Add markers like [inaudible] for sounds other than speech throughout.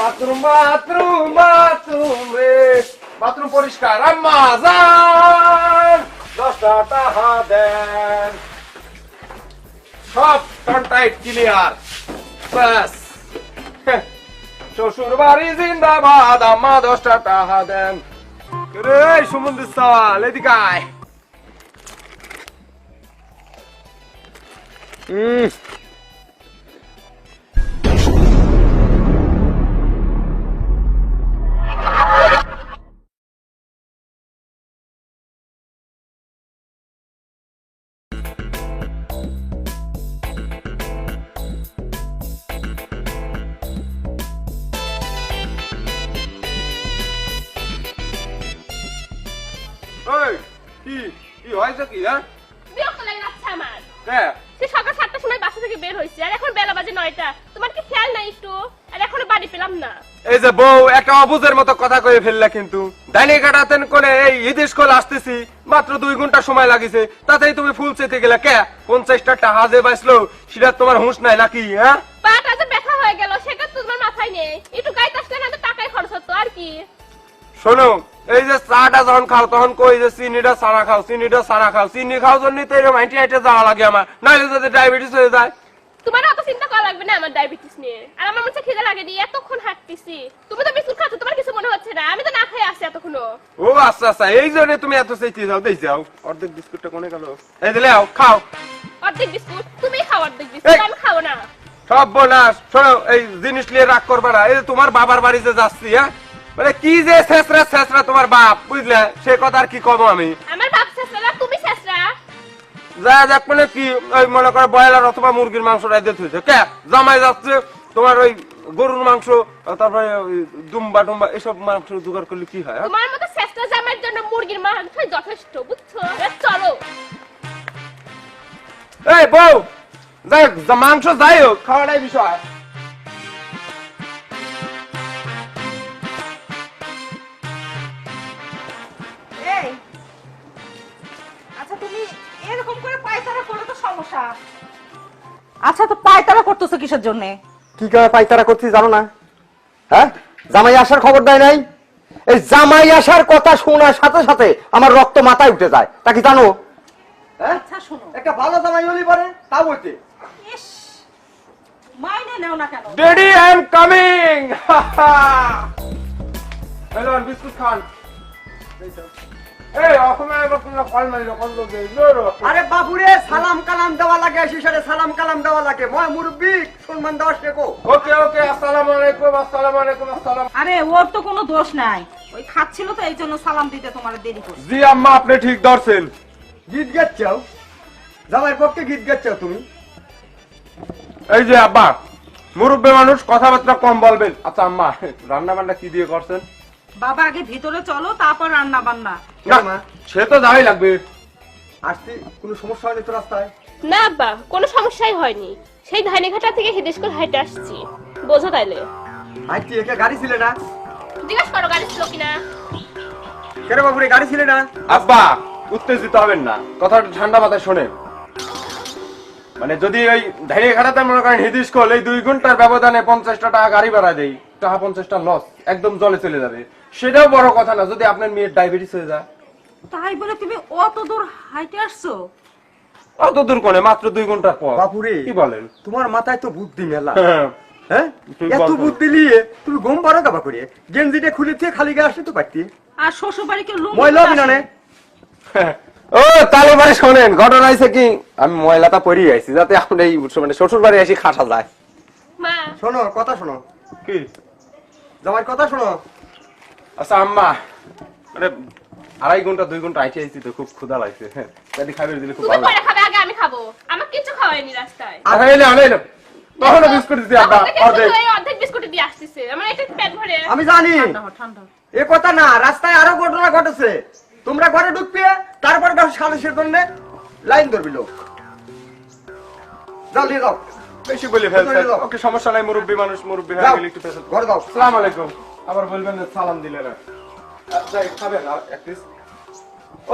Bathroom bathroom bathroom. রে bathroom পরিষ্কার, আম্মা যান। দশটা টাকা দেন। সব কন্টাক্ট ক্লিয়ার ব্যাস। শ্বশুর বাড়ি জিন্দাবাদ, আম্মা দশটা টাকা দেন। রে, সুমন্দির সাল, এদিকে হুম কি হয়েছে কি হ্যাঁ? বিরক্ত লাগে যাচ্ছে আমার। সে সকাল সাতটার সময় বাসা থেকে বের হয়েছে আর এখন বেলা বাজে নয়টা। তোমার কি খেয়াল নাই একটু? আর এখনও বাড়ি পেলাম না। এই যে বউ একটা অবুজের মতো কথা কয়ে ফেললা কিন্তু। দাইনি কাটাতেন কোনে এই ঈদের স্কুল আসতেছি মাত্র দুই ঘণ্টা সময় লাগিছে। তাতেই তুমি ফুল চেতে গেলে। কে? পঞ্চাশটা টাকা যে বাঁচলো সেটা তোমার হুঁশ নাই নাকি হ্যাঁ? পাটা যে ব্যথা হয়ে গেল সেটা তোমার মাথায় নেই। একটু গাইতে আসলে না তো টাকাই খরচ হতো আর কি? শোনো এই যে চাটা যখন খাও তখন কই যে চিনিটা সারা খাও চিনিটা সারা খাও। চিনি খাও জন্য তো এরকম হাইটে হাইটে যাওয়া লাগে আমার। নাহলে যদি ডায়াবেটিস হয়ে যায়। তোমার অত চিন্তা করা লাগবে না আমার ডায়াবেটিস নিয়ে। আর আমার মনে খিদে লাগেনি এতক্ষণ হাঁটতেছি। তুমি তো বিস্কুট খাচ্ছ তোমার কিছু মনে হচ্ছে না। আমি তো না খেয়ে এতক্ষণও। ও আচ্ছা আচ্ছা। এই জন্য তুমি এত চাইতে যাও দেই যাও। অর্ধেক বিস্কুটটা কোনে গেল? এই দিলে আও খাও। অর্ধেক বিস্কুট তুমি খাও অর্ধেক বিস্কুট আমি খাব না। সব বোনাস শোনো এই জিনিস নিয়ে রাগ করবে না। এই যে তোমার বাবার বাড়িতে যাচ্ছি হ্যাঁ? মানে কি যে শেষরা শেষরা তোমার বাপ বুঝলে? সে কথা আর কি কব আমি? আমার বাপ শেষরা না তুমি শেষরা? যা যাক মানে কি ওই মনে করে বয়লার অথবা মুরগির মাংসটা দিতে হয়েছে কে? জামাই যাচ্ছে তোমার ওই গরুর মাংস তারপরে ওই দুম্বা টুম্বা এসব মাংস জোগাড় করলে কি হয় হ্যাঁ? তোমার মতো শেষরা জামাইয়ের জন্য মুরগির মাংস যথেষ্ট বুঝছ? চলো। এই বউ যাই মাংস যাই হোক খাওয়াটাই বিষয়। সমস্যা? আচ্ছা তো পায়তারা করতেছো কিসের জন্য? কি করে পাইতারা করছি জানো না? হ্যাঁ? জামাই আসার খবর দেয় নাই? এই জামাই আসার কথা শোনার সাথে সাথে আমার রক্ত মাথায় উঠে যায়। তা কি জানো? হ্যাঁ? আচ্ছা শোনো। একটা ভালো জামাই হলি পারে তা বলতে ইস মাইনে নেও না কেন? Daddy I am coming hello biscuit খান। আরে বাবুরে সালাম কালাম দেওয়া লাগে শিশারে সালাম কালাম দেওয়া লাগে। ময় মুরব্বী সম্মান দেওয়া শেখো ওকে ওকে আসসালামু আলাইকুম আসসালামু আলাইকুম আসসালাম। আরে ওর তো কোনো দোষ নাই। ওই খাচ্ছিল তো এই জন্য সালাম দিতে তোমার দেরি করছে। জি আম্মা আপনি ঠিক ধরছেন। গীত গাচ্ছাও? জামাইয়ের পক্ষে গীত গাচ্ছাও তুমি? এই যে আব্বা মুরব্বী মানুষ কথাবার্তা কম বলবেন। আচ্ছা আম্মা রান্না বান্না কি দিয়ে করছেন? বাবা আগে ভিতরে চলো তারপর রান্না বান্না মা? সে তো যাই লাগবে। আসতে কোনো সমস্যা হয়নি তো রাস্তায়? না আব্বা কোনো সমস্যাই হয়নি। সেই ধানিঘাটা থেকে হিদেশকুল হাইটে আসছি। বোঝো তাইলে। আজকে একে গাড়ি ছিলে না? জিজ্ঞাসা করো গাড়ি ছিল কিনা? কেন বাবুরে গাড়ি ছিলে না? আব্বা উত্তেজিত হবেন না। কথাটা ঠান্ডা মাথায় শোনেন। মানে যদি ওই ধারিয়ে খাটাতে মনে করেন হিদিস কল এই দুই ঘণ্টার ব্যবধানে পঞ্চাশটা টাকা গাড়ি ভাড়া দেই টাকা পঞ্চাশটা লস একদম জলে চলে যাবে। সেটাও বড় কথা না যদি আপনার মেয়ের ডায়াবেটিস হয়ে যায়। তাই বলে তুমি অত দূর হাইটে আসছো? অত দূর কোনে মাত্র দুই ঘণ্টার পর। বাপুরে। কি বলেন? তোমার মাথায় তো বুদ্ধি মেলা। হ্যাঁ। হ্যাঁ? এত বুদ্ধি নিয়ে তুমি ঘুম পারো কাবা করে গেঞ্জিটা খুলে দিয়ে খালি গা আসতে তো পারতি। আর শ্বশুর বাড়ি কেউ লোক ময়লা বিনানে। ও তাহলে ভাই শোনেন ঘটনা হয়েছে কি আমি ময়লাটা পরিয়ে আইছি যাতে আপনি এই মানে শ্বশুর বাড়ি এসে খাসা যায়। মা। শোনো কথা শোনো। কি? জামাই কথা শোনো। আচ্ছা আম্মা। মানে আড়াই ঘণ্টা দুই ঘণ্টা আইতে আইছি তো খুব ক্ষুধা লাগছে। হ্যাঁ যদি খাবে দিলে খুব ভালো। খাবে আগে আমি খাব। আমার কিছু খাওয়াইনি রাস্তায়। আচ্ছা এলে এলে তখন বিস্কুট দিতে আব্বা অর্ধেক। অর্ধেক বিস্কুট দিয়ে আসতেছে। আমার এটা পেট ভরে। আমি জানি। এ কথা না রাস্তায় আরও ঘটনা ঘটেছে। তোমরা ঘরে ঢুকবে তারপর সালিশের জন্য লাইন ধরবি লোক। নিয়ে যাও। বেশি বলে ফেলছে। যাও। ওকে সমস্যা নাই মুরব্বী মানুষ মুরব্বী হয়ে গেলে একটু ঘরে যাও। আসসালামু আলাইকুম। আবার বলবেন না সালাম দিলে না আচ্ছা খাবেন আর এক পিস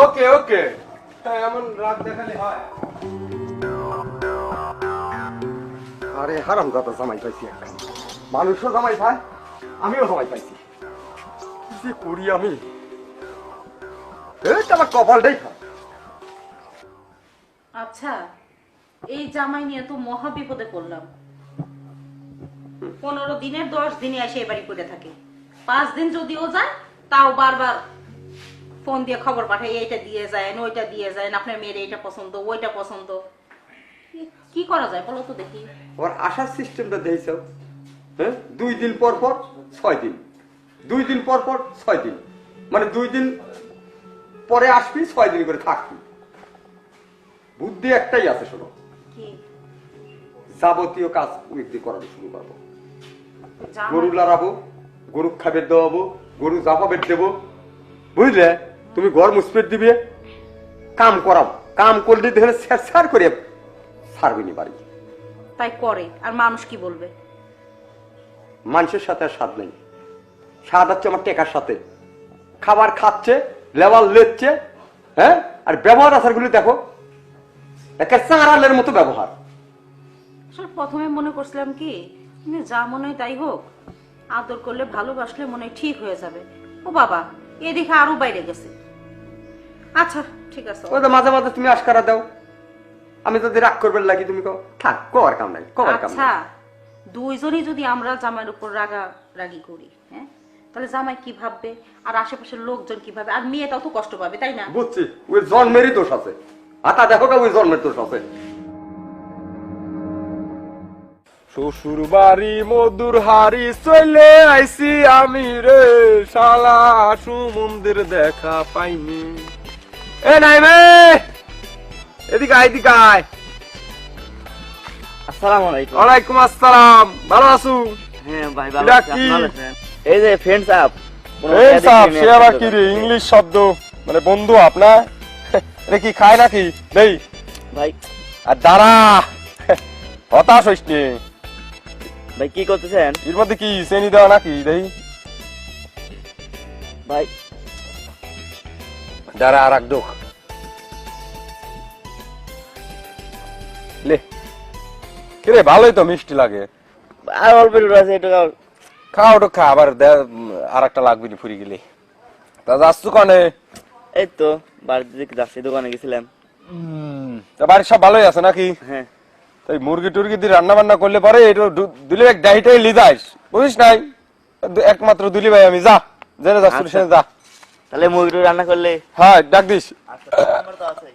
ওকে ওকে। তাই এমন রাগ দেখালে হয়। আরে হারাম কথা জামাই পাইছি একখান মানুষও জামাই পায় আমিও সময় পাইছি। কি যে করি আমি? এই তো আমার কপালটাই খারাপ। আচ্ছা এই জামাই নিয়ে তো মহা বিপদে পড়লাম। পনেরো দিনের দশ দিনে এসে এবারই করে থাকে। পাঁচ দিন যদিও যায় তাও বারবার ফোন দিয়ে খবর পাঠায় এইটা দিয়ে যায় ওইটা দিয়ে যায় আপনার মেয়ের এইটা পছন্দ ওইটা পছন্দ। কি- করা যায় বলো তো দেখি। ওর আসার সিস্টেমটা দিয়েছ হ্যাঁ? দুই দিন পর পর ছয় দিন। দুই দিন পর পর ছয় দিন। মানে দুই দিন পরে আসবি ছয় দিন করে থাকবি। বুদ্ধি একটাই আছে শোনো। যাবতীয় কাজ দিয়ে করানো শুরু করব। গরু লড়াবো গরু খাবার দেওয়াবো গরু জাপাবের দেবো। বুঝলে? তুমি ঘর মুসপেট দিবে কাম করাবো কাম করলে দেখলে স্যার স্যার করে ছাড়বিনি বাড়ি। তাই করে আর মানুষ কি বলবে? মানুষের সাথে আর স্বাদ নেই। স্বাদ হচ্ছে আমার টেকার সাথে। খাবার খাচ্ছে লেবাল লেচ্ছে হ্যাঁ? আর ব্যবহার আচারগুলি দেখো একে চাঁড়ালের মতো ব্যবহার। আসলে প্রথমে মনে করছিলাম কি যা মনে হয় তাই হোক। আদর করলে ভালোবাসলে মনে ঠিক হয়ে যাবে। ও বাবা এদিকে আরও বাইরে গেছে। আচ্ছা ঠিক আছে। তো মাঝে মাঝে তুমি আশকারা দাও। আমি যদি রাগ করবে লাগি তুমি কো থাক কবার কাম নাই কবার কাম আচ্ছা দুইজনই যদি আমরা জামাইয়ের উপর রাগা রাগি করি হ্যাঁ? তাহলে জামাই কি ভাববে? আর আশেপাশের লোকজন কি ভাবে? আর মেয়েটাও তো কষ্ট পাবে তাই না? বুঝছি ওই জন্মেরই দোষ আছে। আতা দেখো কা ওই জন্মের দোষ আছে। শ্বশুর বাড়ি মধুর হারি চলে আইছি আমি রে শালা সুমন্দির দেখা পাইনি। এ নাই মে এদিকে আয় এদিকে আয়। আসসালামু আলাইকুম। ওয়ালাইকুম আসসালাম। ভালো আছু? হ্যাঁ ভাই ভালো আছি? এই যে ফ্রেন্ডস আপ এই সাপ সে আবার কি রে? ইংলিশ শব্দ। মানে বন্ধু আপনা এটা কি খায় নাকি? নেই ভাই। আর দাঁড়া। হতাশ হইস নি। ভাই কি করতেছেন? এর মধ্যে কি শ্রেণি দেওয়া নাকি? দেই। ভাই। দাঁড়া আর এক লে। কিরে ভালোই তো মিষ্টি লাগে। আর অল্প একটু আছে একটু খাও। খাও ওটা খা আবার আর একটা লাগবে নি ফুরি গেলে। তা যাচ্ছ কনে? এই তো বাড়িতে দিকে যাচ্ছি দোকানে গেছিলাম। তা বাড়ির সব ভালোই আছে নাকি? হ্যাঁ। তাই মুরগি টুরগি দিয়ে রান্না বান্না করলে পরে এটা দিলে এক ডাইটাই লি যাস বুঝিস নাই? একমাত্র দুলি ভাই আমি যা। জেনে যাচ্ছ আচ্ছা। সেনে যা। তাহলে মুরগিটা রান্না করলে? হ্যাঁ ডাক দিস। আছে।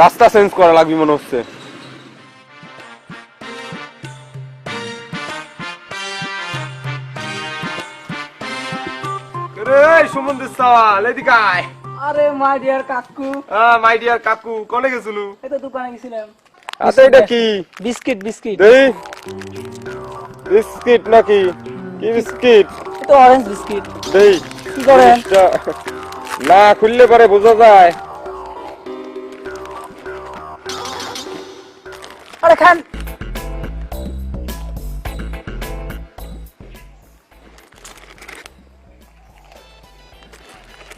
রাস্তা চেঞ্জ করা লাগবে মনে হচ্ছে। সাওয়াল এদিকে আয়। আরে মাই ডিয়ার কাকু। মাই ডিয়ার কাকু কনে গেছিল? এই তো দোকানে গেছিলাম। আচ্ছা এটা কি? Biscuit biscuit. দেই। বিস্কিট নাকি? কি বিস্কিট? এই তো অরেঞ্জ বিস্কিট। দেই। কি করেন? না খুললে পরে বোঝা যায়। আরে খান।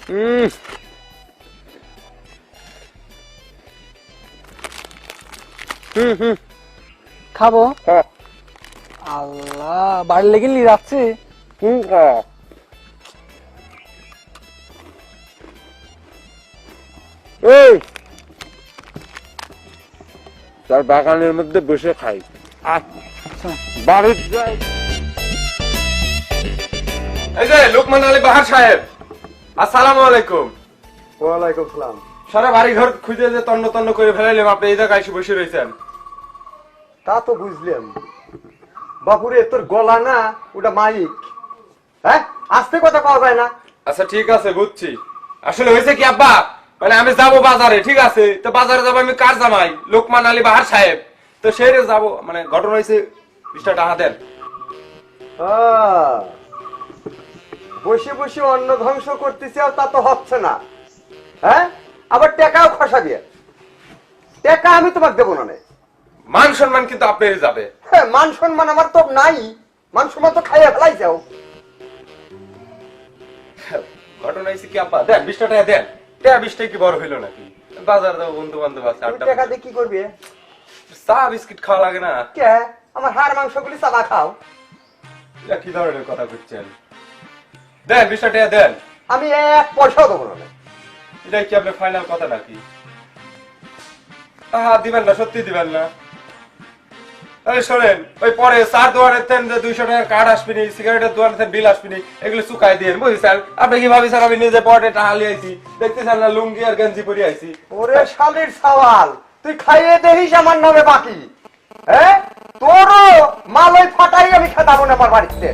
হুম হুম। খাব? হ্যাঁ। আল্লাহ বাড়ি লেগে নিয়ে যাচ্ছে? হুম হ্যাঁ। এই! তার বাগানের মধ্যে বসে খাই। আচ্ছা। বাড়ির যাই। এই যে লোকমান আলী বাহার সাহেব। আসসালামু আলাইকুম। ওয়ালাইকুম সালাম। সারা বাড়ি ঘর খুঁজে যে তন্ন তন্ন করে ফেলাইলাম আপনি এই জায়গায় এসে বসে রয়েছেন। তা তো বুঝলাম। বাপুরে তোর গলা না ওটা মাইক। হ্যাঁ? আস্তে কথা পাওয়া যায় না। আচ্ছা ঠিক আছে বুঝছি। আসলে হয়েছে কি আব্বা? মানে আমি যাব বাজারে ঠিক আছে? তো বাজারে যাব আমি কার জামাই? লোকমান আলী বাহার সাহেব। তো সেই যাব। মানে ঘটনা হয়েছে বিশটা টাকা দেন আহ, বসে বসে অন্ন ধ্বংস করতেছে আর তা তো হচ্ছে না। হ্যাঁ? আবার টাকাও খসা দিয়ে। টাকা আমি তোমাকে দেবো না মান সম্মান কিন্তু আপনার যাবে। হ্যাঁ মান সম্মান আমার তো নাই। মান সম্মান তো খাইয়া ফেলাই যাও। ঘটনা হয়েছে কি আব্বা দেন বিশটা টাকা দেন। টাকা বিশ টাকা কি বড় হইল নাকি? বাজার যাব বন্ধু বান্ধব আছে টাকা দিয়ে কি করবি? চা বিস্কিট খাওয়া লাগে না। কে? আমার হাড় মাংসগুলি চাবা খাও। কি ধরনের কথা করছেন? দেন টাকা দেন। আমি এক পয়সাও দেবো না। এটাই কি আপনার ফাইনাল কথা নাকি? আহা দিবেন না সত্যি দিবেন না। আরে শোনেন ওই পরে চার দোয়ারের তেন যে দুইশো টাকার কার্ড আসবিনি সিগারেটের দোয়ারের তেন বিল আসবিনি এগুলো চুকাই দিয়ে বুঝছেন আপনি কি ভাবি স্যার আমি নিজে পকেটে টাহালি আইছি দেখতেছেন না লুঙ্গি আর গেঞ্জি পরে আইছি। ওরে শালির সওয়াল তুই খাইয়ে দেখিস আমার নামে বাকি। হ্যাঁ? তোরও মাল ওই ফাটাই আমি খেতাবো না আমার বাড়িতে।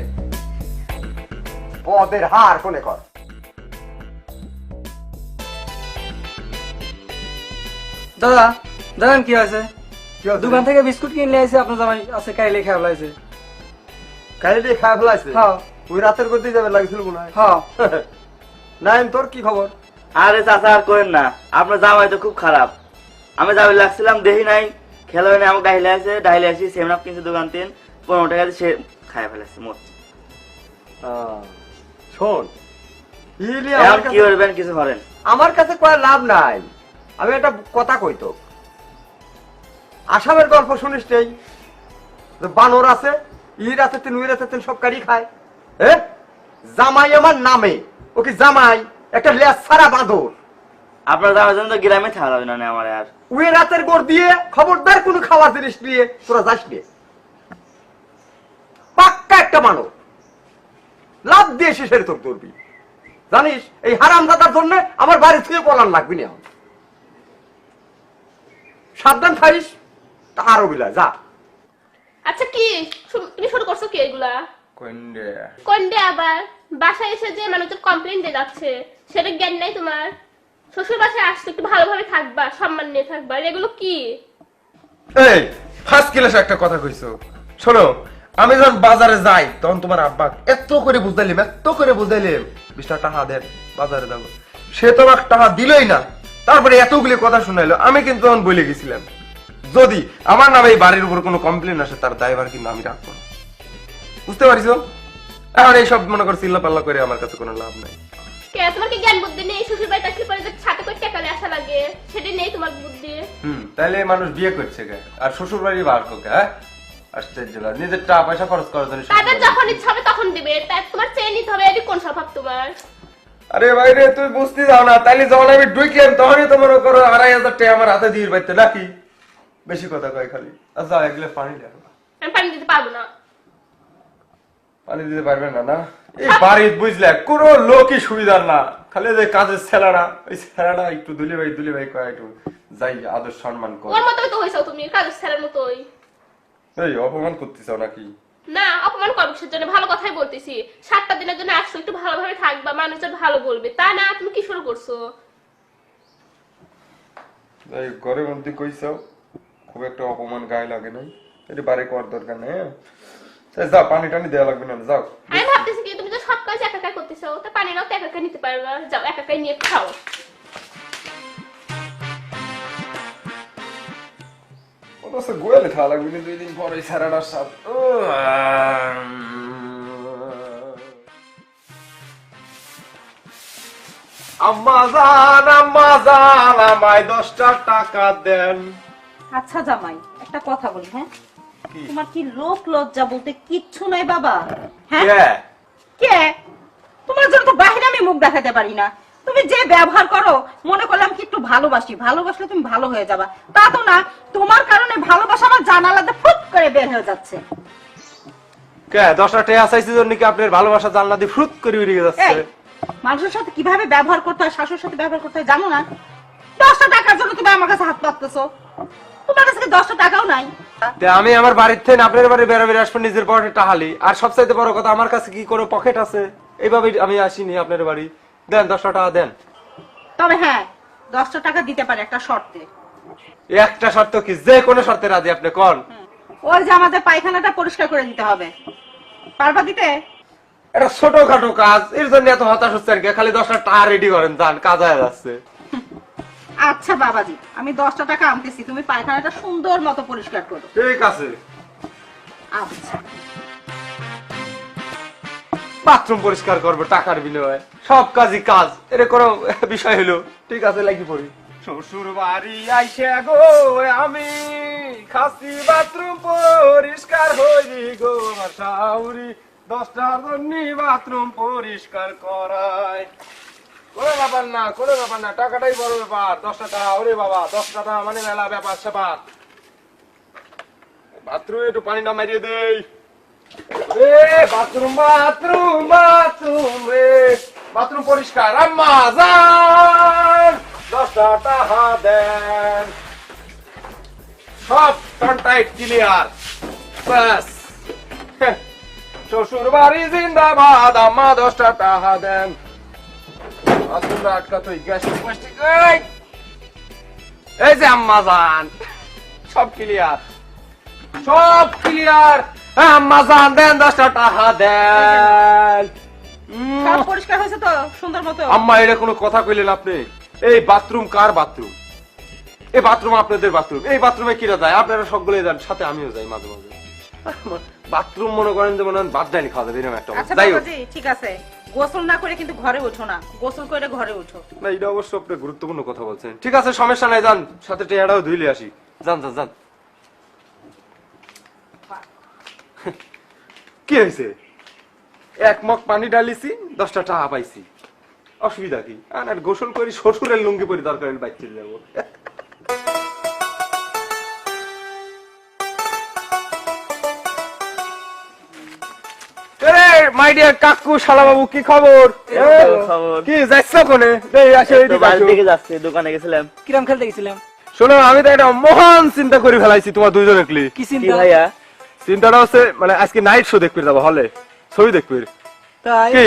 পদের হার কোনে কর। দাদা জানেন কি আছে কি হয়েছে? দোকান থেকে বিস্কুট কিনে নিয়ে আসে আপনার জামাই আছে কাইলে খেয়ে ফেলাইছে। কাইলে খাওয়া ফেলাইছে? হ্যাঁ। ওই রাতের করতে যাবে লাগছিল মনে হয়। হ্যাঁ। [laughs] নাইম তোর কি খবর? আরে চাচা আর করেন না আপনার জামাই তো খুব খারাপ। আমি যাবে লাগছিলাম দেখি নাই খেলা হয় না আমাকে ডাইলে আছে ডাইলে আসি সেমন আপ কিনছে দোকান তিন পনেরো টাকা দিয়ে সে খাই ফেলেছে মোট। আহ, শোন কি কাছে- করবেন কিছু করেন আমার কাছে কয় লাভ নাই। আমি একটা কথা কইতো আসামের গল্প শুনিস নেই বানর আছে ই রাতে তিন উই রাতে তিন সব কারি খায়। হ্যাঁ জামাই আমার নামে। ও কি জামাই? একটা লেজ ছাড়া বাঁদর। আপনার জামাই জন্য গ্রামে থাকা যাবে না আমার আর। উই রাতের গোড় দিয়ে খবরদার কোনো খাওয়ার জিনিস নিয়ে তোরা যাস নে। পাক্কা একটা মানব লাভ দিয়ে শেষের তোর ধরবি। জানিস এই হারাম দাদার জন্য আমার বাড়ি থেকে পলান লাগবি না। সাবধান থাকিস তা আরও বিলা যা। আচ্ছা কি? তুমি শুরু করছ কি এগুলা? কন্ডে কোনডে আবার? বাসায় এসে যে মানুষের কমপ্লেন দিয়ে যাচ্ছে সেটা জ্ঞান নাই তোমার? শ্বশুর বাসায় আসতে একটু ভালোভাবে থাকবা সম্মান নিয়ে থাকবা এগুলো কি? এই ফার্স্ট ক্লাস একটা কথা কইছো। শোনো আমি যখন বাজারে যাই তখন তোমার আব্বা এত করে বুঝাইলাম এত করে বুঝাইলাম বিশটা টাকা দেন বাজারে যাব। সে তো আমাকে টাকা দিলই না। তারপরে এতগুলি কথা শুনাইলো আমি কিন্তু তখন বলে গেছিলাম যদি আমার নামে এই বাড়ির উপর কোনো কমপ্লেন আসে তার দায়ভার কিন্তু আমি রাখব না। বুঝতে পারিস এখন এইসব মনে কর চিল্লা পাল্লা করে আমার কাছে কোনো লাভ নাই। কে তোমার কি জ্ঞান বুদ্ধি নেই? শ্বশুর বাড়িতে আসলে পরে ছাতে করে টেকালে আসা লাগে সেটা নেই তোমার বুদ্ধি? হুম তাহলে মানুষ বিয়ে করছে আর শ্বশুর বাড়ি বার করকে হ্যাঁ? আশ্চর্য লাগে। নিজের টাকা পয়সা খরচ করার জন্য তাদের যখন ইচ্ছা হবে তখন দিবে। তাই তোমার চেয়ে নিতে হবে এটি কোন স্বভাব তোমার? আরে ভাই রে তুই বুঝতে যাও না। তাইলে যখন আমি ঢুকলাম তখনই তো মনে করো আড়াই হাজার টাকা আমার হাতে দিয়ে পাইতে নাকি? বেশি কথা কয় খালি। আচ্ছা এক গ্লাস পানি দেন আমি পানি দিতে পারব না। পানি দিতে পারবেন না না? এই বুঝলে কোনো লোকই সুবিধা না। খালি যে কাজের ছেলেরা ওই ছেলেরা একটু দুলি ভাই দুলি ভাই কয় একটু যাই আদর সম্মান কর। ওর মতোই তো হয়েছো তুমি কাজের ছেলের মতোই। এই অপমান করতেছ নাকি? না অপমান করবিসের জন্য ভালো কথাই বলতেছি। সাতটা দিনের জন্য আসছো একটু ভালোভাবে থাকবা মানুষজন ভালো বলবে। তা না তুমি কি শুরু করছ? এই ঘরের মধ্যে কইছাও খুব একটা অপমান গায়ে লাগে নাই। এটা বাড়ি করার দরকার নেই হ্যাঁ? যাও পানি টানি দেওয়া লাগবে না যাও। আমি ভাবতেছি কি তুমি তো সব কাজ একা একা করতেছো তা পানিটাও তো একা একা নিতে পারবা। যাও একা একাই নিয়ে খাও। অবশ্য গোয়ালে খাওয়া লাগবে না দুই দিন পরে সারাটা সাপ আম্মা জান আম্মা জান আমায় দশটা টাকা দেন। আচ্ছা জামাই একটা কথা বলি হ্যাঁ? তোমার কি লোক লজ্জা বলতে কিচ্ছু নাই বাবা হ্যাঁ? কে? কে? তোমার জন্য তো বাহিরে আমি মুখ দেখাতে পারি না। তুমি যে ব্যবহার করো মনে করলাম কি একটু ভালোবাসি ভালোবাসলে তুমি ভালো হয়ে যাবা। তা তো না তোমার কারণে ভালোবাসা আমার জানালাতে ফুট করে বের হয়ে যাচ্ছে। কে দশটা টাকা চাইছি জন্য কি আপনার ভালোবাসা জানলা দিয়ে ফ্রুত করে উড়ে যাচ্ছে? মানুষের সাথে কীভাবে ব্যবহার করতে হয় শাশুর সাথে ব্যবহার করতে হয় জানো না? দশটা টাকার জন্য তুমি আমার কাছে হাত পাততেছো তোমার কাছে দশটা টাকাও নাই? আমি আমার বাড়ির থেকে আপনার বাড়ি বেড়াবেড়ি আসব নিজের পকেটে টাহালি আর সবচাইতে বড় কথা আমার কাছে কি কোনো পকেট আছে? এইভাবে আমি আসিনি আপনার বাড়ি। দেন দশটা টাকা দেন। তবে হ্যাঁ দশটা টাকা দিতে পারে একটা শর্তে। একটা শর্ত কি? যে কোনো শর্তে রাজি আপনি কোন? ওই যে আমাদের পায়খানাটা পরিষ্কার করে দিতে হবে। পারবা দিতে? এটা ছোটখাটো কাজ এর জন্য এত হতাশ হচ্ছে আর কি? খালি দশটা টাকা রেডি করেন যান কাজ হয়ে যাচ্ছে। আচ্ছা বাবাজি আমি দশটা টাকা আনতেছি তুমি পায়খানাটা সুন্দর মতো পরিষ্কার করো। ঠিক আছে। আচ্ছা। বাথরুম পরিষ্কার করব, টাকার বিনিময়ে। সব কাজই কাজ। এটা কোনো বিষয় হলো। ঠিক আছে লাগি পড়ি। শ্বশুর বাড়ি আইসে গো আমি খাসি বাথরুম পরিষ্কার হইরি গো শাউরি। দশটার জন্য বাথরুম পরিষ্কার করায়। কোনো ব্যাপার না, কোনো ব্যাপার না, টাকাটাই বড় ব্যাপার। দশটা টাকা ওরে বাবা দশ টাকা মানে মেলা ব্যাপার স্যাপার বাথরুমে একটু পানিটা মারিয়ে এ বাথরুম বাথরুম বাথরুম রে। বাথরুম পরিষ্কার, আম্মা যান। দশটা সব কন্টাক্ট ক্লিয়ার শ্বশুর বাড়ি জিন্দাবাদ, আম্মা দশটা টাকা দেন। আটকা তুই গ্যাস প্লাস্টিক এই এই যে আম্মা যান। সব ক্লিয়ার সব ক্লিয়ার আম্মা যান দেন দশটা টাকা দেন। পরিষ্কার হয়েছে তো সুন্দর মতো? আম্মা এটা কোনো কথা কইলেন আপনি? এই বাথরুম কার বাথরুম? এই বাথরুম আপনাদের বাথরুম। এই বাথরুমে কিরা যায়? আপনারা যান সাথে আমিও যাই মাঝে মাঝে। বাথরুম মনে করেন যে মনে ভাত ডালি খাওয়া যাবে এরকম একটা আচ্ছা যাই ঠিক আছে। গোসল না করে কিন্তু ঘরে ওঠো না। গোসল করে ঘরে ওঠো। না এটা অবশ্য আপনি গুরুত্বপূর্ণ কথা বলছেন। ঠিক আছে সমস্যা নাই যান। সাথে টেয়ারাও ধুইলে আসি। যান যান যান। কি হয়েছে? এক মগ পানি ডালিছি দশটা টাকা পাইছি। অসুবিধা কি? আর গোসল করি শ্বশুরের লুঙ্গি পরি দরকার হলে বাইক চলে যাব মাই ডিয়ার কাকু শালা বাবু কি খবর। কি যাচ্ছ কোনে? এই আসো এইদিকে যাচ্ছি দোকানে গেছিলাম। কিরাম খেলতে গেছিলাম? শোনো আমি তো একটা মহান চিন্তা করে ফেলাইছি তোমার কি কি চিন্তা? ভাইয়া? চিন্তাটা হচ্ছে মানে আজকে নাইট শো দেখবি যাব হলে ছবি দেখবে তাই? কি?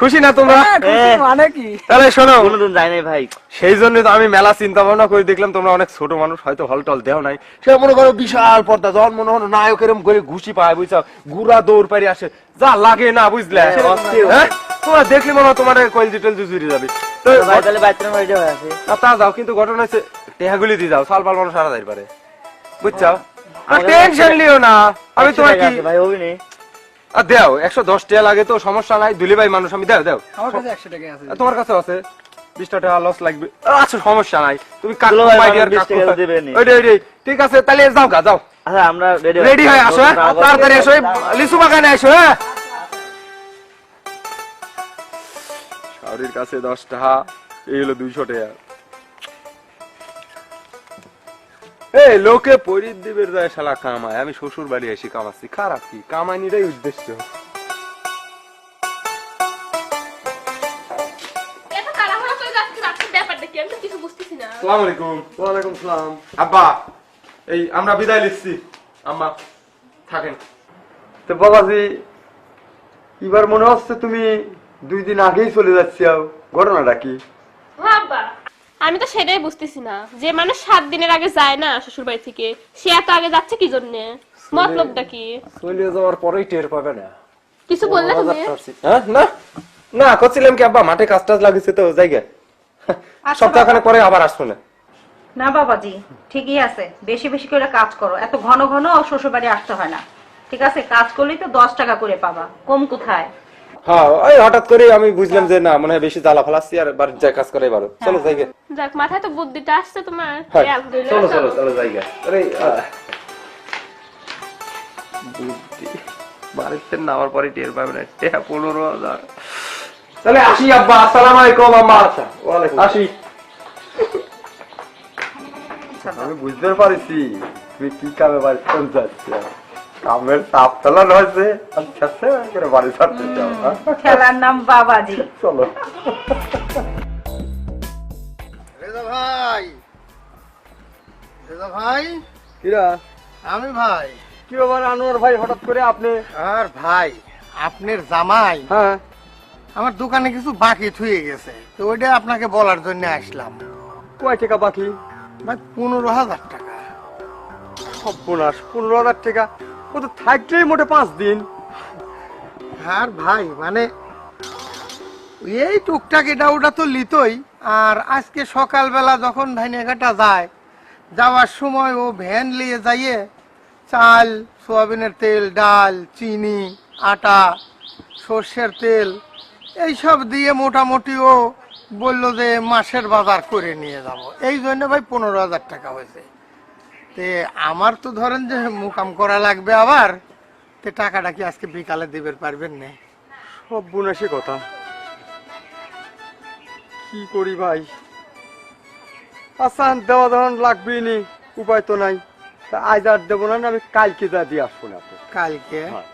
খুশি না তোমরা? হ্যাঁ, হ্যাঁ। মানে কি? তাহলে শোনো। কোনোদিন যাই নাই ভাই। সেই জন্য তো আমি মেলা চিন্তা ভাবনা করে দেখলাম তোমরা অনেক ছোট মানুষ হয়তো হল টল দেও নাই। সে মনে করো বিশাল পর্দা যখন মনে হলো নায়ক এরম করে ঘুষি পায় বুঝছ? গুড়া দৌড় পারি আসে। যা লাগে না বুঝলে? হ্যাঁ তোমরা দেখলে মনে হয় তোমার কয়েল ডিটেল জুজুরি যাবে। তাহলে বাথরুম হয়ে তা যাও কিন্তু ঘটনা হচ্ছে টেহাগুলি দিয়ে যাও সাল পাল মানুষ সারা যাই পারে। বুঝছ? টেনশন লিও না। আমি তোমার কি ভাই হবি নি আর দেও একশো দশ টাকা লাগে তো সমস্যা নাই দুলি ভাই মানুষ আমি দেও দেও। আমার কাছে একশো টাকা আছে। তোমার কাছে আছে? বিশটা টাকা লস লাগবে। আচ্ছা সমস্যা নাই। তুমি দুলো ভাই my 20 কাকু। টাকা দেবে নি। ওইটাই, ওইটাই। ঠিক আছে তাহলে যাও গা যাও। আচ্ছা আমরা রেডি রেডি হয়ে আসো হ্যাঁ? তাড়াতাড়ি এসো এই লিচু বাগানে এসো হ্যাঁ? শাওরির কাছে দশ টাকা এই হলো দুইশো টাকা। এই লোকে পরিদ্বীপের যায় শালা কামায়। আমি শ্বশুর বাড়ি এসে কামাচ্ছি। খারাপ কি? কামাইনিটাই উদ্দেশ্য। আলাইকুম। সালাম। আব্বা এই আমরা বিদায় নিচ্ছি। আম্মা থাকেন। তো বাবাজি এবার মনে হচ্ছে তুমি দুই দিন আগেই চলে যাচ্ছি ঘটনাটা কি? বাবা আমি তো সেটাই বুঝতেছি না। যে মানুষ সাত দিনের আগে যায় না শ্বশুর বাড়ি থেকে সে এত আগে যাচ্ছে কি জন্য? মতলবটা কি? চলে যাওয়ার পরেই টের পাবে না। কিছু বললে তুমি? হ্যাঁ? না? না করছিলাম কি আব্বা মাঠে কাজ টাজ লাগিয়েছে তো জায়গা। সপ্তাহখানে পরে আবার আসব না। না বাবাজি ঠিকই আছে। বেশি বেশি করে কাজ করো। এত ঘন ঘন শ্বশুর বাড়ি আসতে হয় না। ঠিক আছে? কাজ করলেই তো দশ টাকা করে পাবা। কম কোথায়? হ্যাঁ ওই হঠাৎ করে আমি বুঝলাম যে না মনে হয় বেশি জ্বালা ফালাচ্ছি আর বাড়ির যায় কাজ করাই ভালো। চলো জায়গা যাক মাথায় তো বুদ্ধিটা আসছে তোমার। হ্যাঁ। চলো চলো চলো জায়গা আরে বুদ্ধি। বাড়িতে নামার পরে টের পাবে না। টেহা পনেরো হাজার। তাহলে আসি আব্বা আসসালাম আলাইকুম আম্মা। ওয়ালাইকুম আসি। আমি বুঝতে পারছি। তুমি কি কামে বাড়ি চলে যাচ্ছ? কামের তাপ তোলা রয়েছে আচ্ছা আচ্ছা করে বাড়ি ছাড়তে চাও? খেলার নাম বাবাজি। চলো। রেজা ভাই। রেজা ভাই? কিরা? আমি ভাই। কি ব্যাপার আনোয়ার ভাই হঠাৎ করে আপনি? আর ভাই আপনার জামাই। হ্যাঁ। আমার দোকানে কিছু বাকি থুয়ে গেছে তো ওইটা আপনাকে বলার জন্য আসলাম। কয় টাকা বাকি? ভাই পনেরো হাজার টাকা। সব সর্বনাশ পনেরো হাজার টাকা। ও তো থাকলেই মোটে পাঁচ দিন। আর ভাই মানে এই টুকটাক এটা ওটা তো লিতই, আর আজকে সকালবেলা যখন ধানিয়াঘাটা যায়, যাওয়ার সময় ও ভ্যান নিয়ে যাইয়ে চাল, সোয়াবিনের তেল, ডাল, চিনি, আটা, সর্ষের তেল, এইসব দিয়ে মোটামুটি ও বলল যে মাসের বাজার করে নিয়ে যাব। এই জন্য ভাই পনেরো হাজার টাকা হয়েছে। তে আমার তো ধরেন যে মুকাম করা লাগবে আবার তে টাকাটা কি আজকে বিকালে দিবে পারবেন না? সব বুনাসে কথা। কি করি ভাই? আচ্ছা দেওয়া ধরন লাগবেই নি উপায় তো নাই। তা আজ আর দেবো না আমি কালকে যা দিয়ে আসব না কালকে? হ্যাঁ।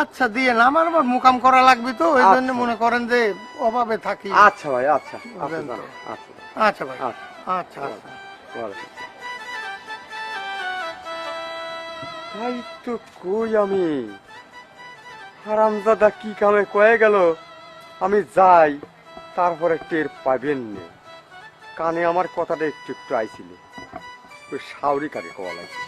আচ্ছা দিয়ে না আমার আবার মুকাম করা লাগবে তো ওই জন্য আচ্ছা। মনে করেন যে অভাবে থাকি। আচ্ছা ভাই আচ্ছা। আচ্ছা আচ্ছা। আচ্ছা ভাই। আচ্ছা। আচ্ছা। ভাই তো কই আমি? হারামজাদা কি কামে কয়ে গেল? আমি যাই, তারপরে টের পাবেন নে। কানে আমার কথাটা একটু একটু আইছিল। ওই সাউরি কাকে কওয়া লাগছে।